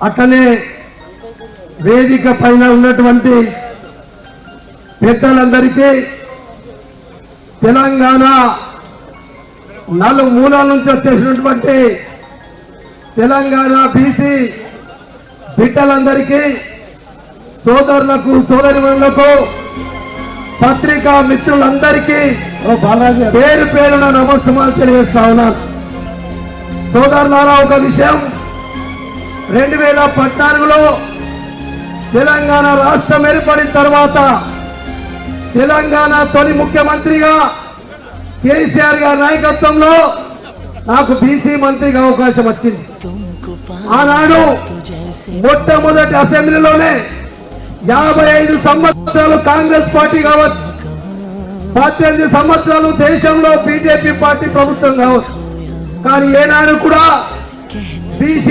అట్లనే వేదిక పైన ఉన్నటువంటి పెద్దలందరికీ తెలంగాణ నాలుగు మూలాల నుంచి వచ్చేసినటువంటి తెలంగాణ బీసీ బిడ్డలందరికీ సోదరులకు సోదరిమణులకు పత్రికా మిత్రులందరికీ పేరు పేరున నమస్కారాలు తెలియజేస్తా ఉన్నాను. సోదరులారా ఒక విషయం రెండు వేల పద్నాలుగులో తెలంగాణ రాష్ట్రం ఏర్పడిన తర్వాత తెలంగాణ తొలి ముఖ్యమంత్రిగా కేసీఆర్ గారి నాయకత్వంలో నాకు బీసీ మంత్రిగా అవకాశం వచ్చింది. ఆనాడు మొట్టమొదటి అసెంబ్లీలోనే యాభై ఐదు సంవత్సరాలు కాంగ్రెస్ పార్టీ కావచ్చు పద్దెనిమిది సంవత్సరాలు దేశంలో బీజేపీ పార్టీ ప్రభుత్వం కావచ్చు. కానీ ఏనాడు కూడా బీసీ